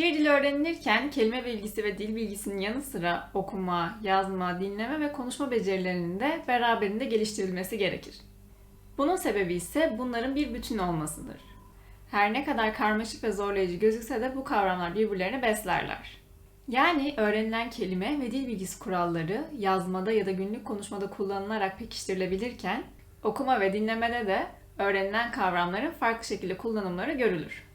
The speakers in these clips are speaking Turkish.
Bir dil öğrenilirken kelime bilgisi ve dil bilgisinin yanı sıra okuma, yazma, dinleme ve konuşma becerilerinin de beraberinde geliştirilmesi gerekir. Bunun sebebi ise bunların bir bütün olmasıdır. Her ne kadar karmaşık ve zorlayıcı gözükse de bu kavramlar birbirlerini beslerler. Yani öğrenilen kelime ve dil bilgisi kuralları yazmada ya da günlük konuşmada kullanılarak pekiştirilebilirken okuma ve dinlemede de öğrenilen kavramların farklı şekilde kullanımları görülür.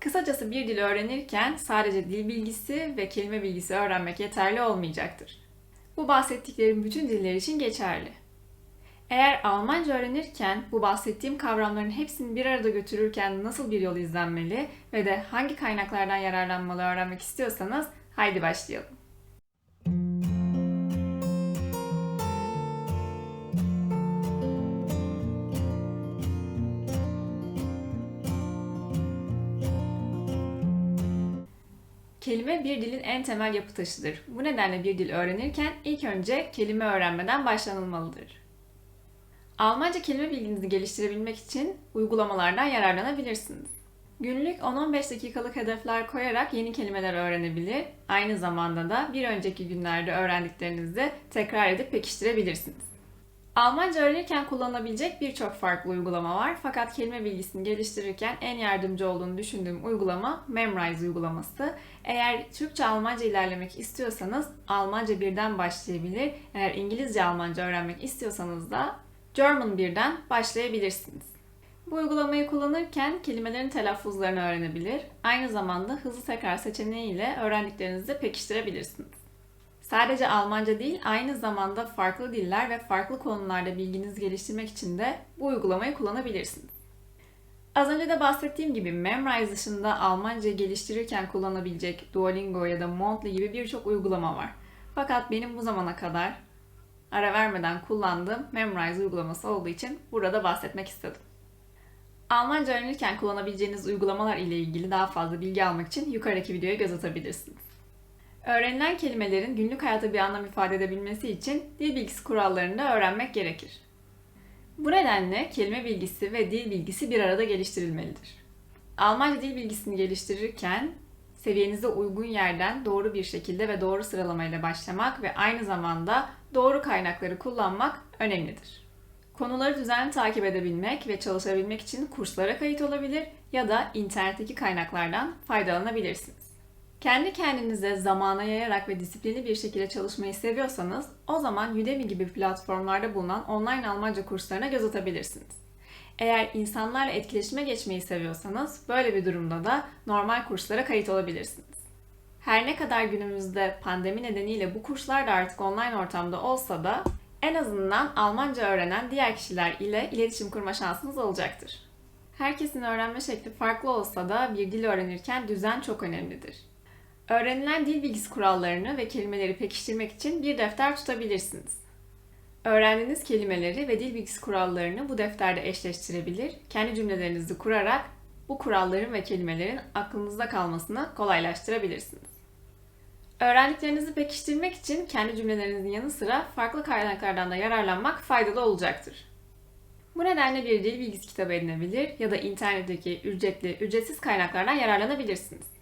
Kısacası bir dil öğrenirken sadece dil bilgisi ve kelime bilgisi öğrenmek yeterli olmayacaktır. Bu bahsettiklerim bütün diller için geçerli. Eğer Almanca öğrenirken bu bahsettiğim kavramların hepsini bir arada götürürken nasıl bir yol izlenmeli ve de hangi kaynaklardan yararlanmalı öğrenmek istiyorsanız haydi başlayalım. Kelime bir dilin en temel yapı taşıdır. Bu nedenle bir dil öğrenirken ilk önce kelime öğrenmeden başlanılmalıdır. Almanca kelime bilginizi geliştirebilmek için uygulamalardan yararlanabilirsiniz. Günlük 10-15 dakikalık hedefler koyarak yeni kelimeler öğrenebilir, aynı zamanda da bir önceki günlerde öğrendiklerinizi tekrar edip pekiştirebilirsiniz. Almanca öğrenirken kullanılabilecek birçok farklı uygulama var fakat kelime bilgisini geliştirirken en yardımcı olduğunu düşündüğüm uygulama Memrise uygulaması. Eğer Türkçe Almanca ilerlemek istiyorsanız Almanca birden başlayabilir. Eğer İngilizce Almanca öğrenmek istiyorsanız da German birden başlayabilirsiniz. Bu uygulamayı kullanırken kelimelerin telaffuzlarını öğrenebilir. Aynı zamanda hızlı tekrar seçeneğiyle öğrendiklerinizi pekiştirebilirsiniz. Sadece Almanca değil, aynı zamanda farklı diller ve farklı konularda bilginizi geliştirmek için de bu uygulamayı kullanabilirsiniz. Az önce de bahsettiğim gibi Memrise dışında Almanca geliştirirken kullanabilecek Duolingo ya da Mondly gibi birçok uygulama var. Fakat benim bu zamana kadar ara vermeden kullandığım Memrise uygulaması olduğu için burada bahsetmek istedim. Almanca öğrenirken kullanabileceğiniz uygulamalar ile ilgili daha fazla bilgi almak için yukarıdaki videoya göz atabilirsiniz. Öğrenilen kelimelerin günlük hayata bir anlam ifade edebilmesi için dil bilgisi kurallarını da öğrenmek gerekir. Bu nedenle kelime bilgisi ve dil bilgisi bir arada geliştirilmelidir. Almanca dil bilgisini geliştirirken seviyenize uygun yerden doğru bir şekilde ve doğru sıralamayla başlamak ve aynı zamanda doğru kaynakları kullanmak önemlidir. Konuları düzenli takip edebilmek ve çalışabilmek için kurslara kayıt olabilir ya da internetteki kaynaklardan faydalanabilirsiniz. Kendi kendinize zamana yayarak ve disiplinli bir şekilde çalışmayı seviyorsanız o zaman Udemy gibi platformlarda bulunan online Almanca kurslarına göz atabilirsiniz. Eğer insanlarla etkileşime geçmeyi seviyorsanız böyle bir durumda da normal kurslara kayıt olabilirsiniz. Her ne kadar günümüzde pandemi nedeniyle bu kurslar da artık online ortamda olsa da en azından Almanca öğrenen diğer kişiler ile iletişim kurma şansınız olacaktır. Herkesin öğrenme şekli farklı olsa da bir dil öğrenirken düzen çok önemlidir. Öğrenilen dil bilgisi kurallarını ve kelimeleri pekiştirmek için bir defter tutabilirsiniz. Öğrendiğiniz kelimeleri ve dil bilgisi kurallarını bu defterde eşleştirebilir, kendi cümlelerinizi kurarak bu kuralların ve kelimelerin aklınızda kalmasını kolaylaştırabilirsiniz. Öğrendiklerinizi pekiştirmek için kendi cümlelerinizin yanı sıra farklı kaynaklardan da yararlanmak faydalı olacaktır. Bu nedenle bir dil bilgisi kitabı edinebilir ya da internetteki ücretli, ücretsiz kaynaklardan yararlanabilirsiniz.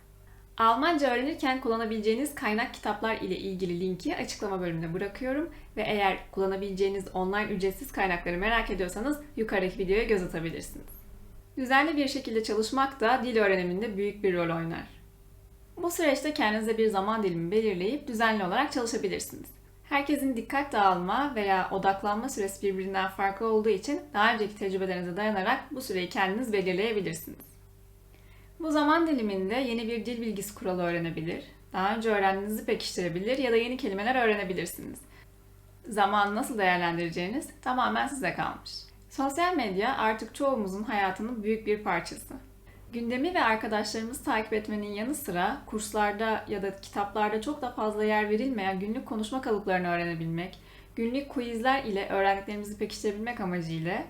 Almanca öğrenirken kullanabileceğiniz kaynak kitaplar ile ilgili linki açıklama bölümüne bırakıyorum ve eğer kullanabileceğiniz online ücretsiz kaynakları merak ediyorsanız yukarıdaki videoya göz atabilirsiniz. Düzenli bir şekilde çalışmak da dil öğreniminde büyük bir rol oynar. Bu süreçte kendinize bir zaman dilimi belirleyip düzenli olarak çalışabilirsiniz. Herkesin dikkat dağılma veya odaklanma süresi birbirinden farklı olduğu için daha önceki tecrübelerinize dayanarak bu süreyi kendiniz belirleyebilirsiniz. Bu zaman diliminde yeni bir dil bilgisi kuralı öğrenebilir, daha önce öğrendiğinizi pekiştirebilir ya da yeni kelimeler öğrenebilirsiniz. Zamanı nasıl değerlendireceğiniz tamamen size kalmış. Sosyal medya artık çoğumuzun hayatının büyük bir parçası. Gündemi ve arkadaşlarımızı takip etmenin yanı sıra kurslarda ya da kitaplarda çok da fazla yer verilmeyen günlük konuşma kalıplarını öğrenebilmek, günlük quizler ile öğrendiklerimizi pekiştirebilmek amacıyla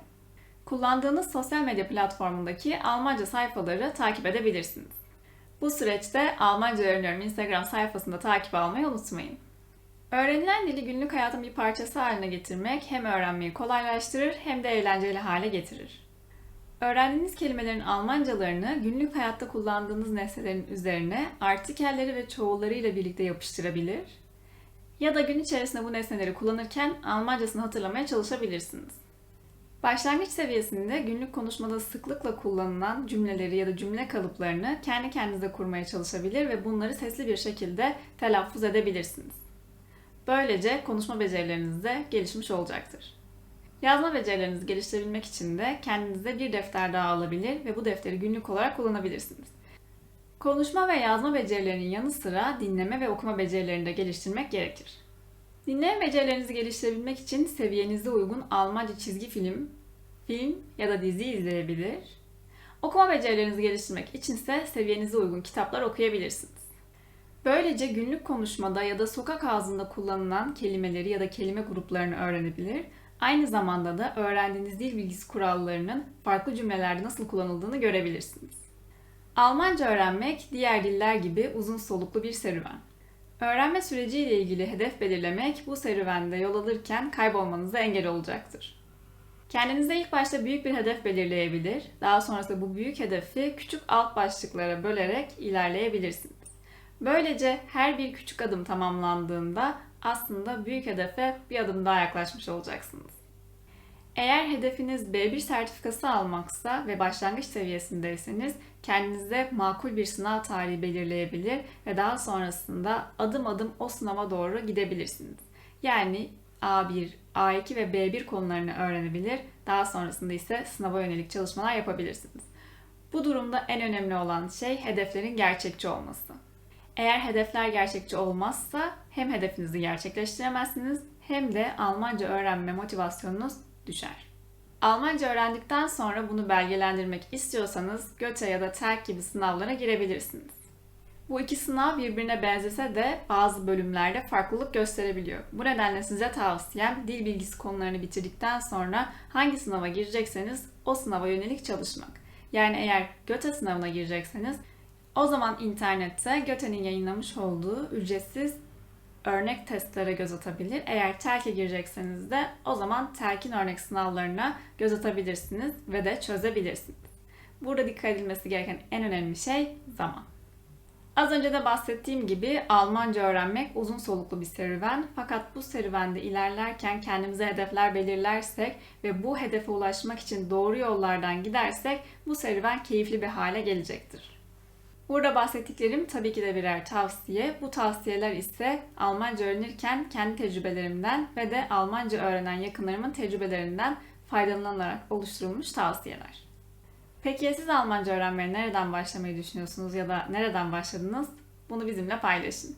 kullandığınız sosyal medya platformundaki Almanca sayfaları takip edebilirsiniz. Bu süreçte Almanca öğreniyorum Instagram sayfasında takip almayı unutmayın. Öğrenilen dili günlük hayatın bir parçası haline getirmek hem öğrenmeyi kolaylaştırır hem de eğlenceli hale getirir. Öğrendiğiniz kelimelerin Almancalarını günlük hayatta kullandığınız nesnelerin üzerine artikelleri ve çoğullarıyla birlikte yapıştırabilir ya da gün içerisinde bu nesneleri kullanırken Almancasını hatırlamaya çalışabilirsiniz. Başlangıç seviyesinde günlük konuşmada sıklıkla kullanılan cümleleri ya da cümle kalıplarını kendi kendinize kurmaya çalışabilir ve bunları sesli bir şekilde telaffuz edebilirsiniz. Böylece konuşma becerileriniz de gelişmiş olacaktır. Yazma becerilerinizi geliştirebilmek için de kendinize bir defter daha alabilir ve bu defteri günlük olarak kullanabilirsiniz. Konuşma ve yazma becerilerinin yanı sıra dinleme ve okuma becerilerini de geliştirmek gerekir. Dinleme becerilerinizi geliştirebilmek için seviyenize uygun Almanca çizgi film, film ya da dizi izleyebilir. Okuma becerilerinizi geliştirmek içinse seviyenize uygun kitaplar okuyabilirsiniz. Böylece günlük konuşmada ya da sokak ağzında kullanılan kelimeleri ya da kelime gruplarını öğrenebilir. Aynı zamanda da öğrendiğiniz dil bilgisi kurallarının farklı cümlelerde nasıl kullanıldığını görebilirsiniz. Almanca öğrenmek diğer diller gibi uzun soluklu bir serüven. Öğrenme süreciyle ilgili hedef belirlemek bu serüvende yol alırken kaybolmanıza engel olacaktır. Kendinize ilk başta büyük bir hedef belirleyebilir, daha sonrasında bu büyük hedefi küçük alt başlıklara bölerek ilerleyebilirsiniz. Böylece her bir küçük adım tamamlandığında aslında büyük hedefe bir adım daha yaklaşmış olacaksınız. Eğer hedefiniz B1 sertifikası almaksa ve başlangıç seviyesindeyseniz kendinize makul bir sınav tarihi belirleyebilir ve daha sonrasında adım adım o sınava doğru gidebilirsiniz. Yani A1, A2 ve B1 konularını öğrenebilir, daha sonrasında ise sınava yönelik çalışmalar yapabilirsiniz. Bu durumda en önemli olan şey hedeflerin gerçekçi olması. Eğer hedefler gerçekçi olmazsa hem hedefinizi gerçekleştiremezsiniz hem de Almanca öğrenme motivasyonunuz düşer. Almanca öğrendikten sonra bunu belgelendirmek istiyorsanız Göte ya da TELK gibi sınavlara girebilirsiniz. Bu iki sınav birbirine benzese de bazı bölümlerde farklılık gösterebiliyor. Bu nedenle size tavsiyem dil bilgisi konularını bitirdikten sonra hangi sınava girecekseniz o sınava yönelik çalışmak. Yani eğer Göte sınavına girecekseniz o zaman internette Göte'nin yayınlamış olduğu ücretsiz örnek testlere göz atabilir. Eğer TELK'e girecekseniz de o zaman TELK'in örnek sınavlarına göz atabilirsiniz ve de çözebilirsiniz. Burada dikkat edilmesi gereken en önemli şey zaman. Az önce de bahsettiğim gibi Almanca öğrenmek uzun soluklu bir serüven. Fakat bu serüvende ilerlerken kendimize hedefler belirlersek ve bu hedefe ulaşmak için doğru yollardan gidersek bu serüven keyifli bir hale gelecektir. Burada bahsettiklerim tabii ki de birer tavsiye. Bu tavsiyeler ise Almanca öğrenirken kendi tecrübelerimden ve de Almanca öğrenen yakınlarımın tecrübelerinden faydalanarak oluşturulmuş tavsiyeler. Peki ya siz Almanca öğrenmeye nereden başlamayı düşünüyorsunuz ya da nereden başladınız? Bunu bizimle paylaşın.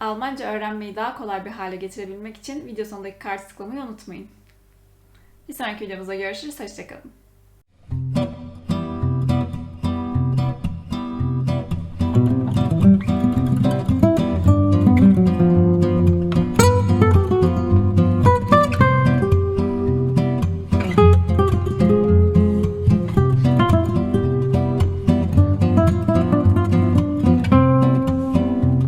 Almanca öğrenmeyi daha kolay bir hale getirebilmek için video sonundaki kartı tıklamayı unutmayın. Bir sonraki videomuzda görüşürüz. Hoşçakalın.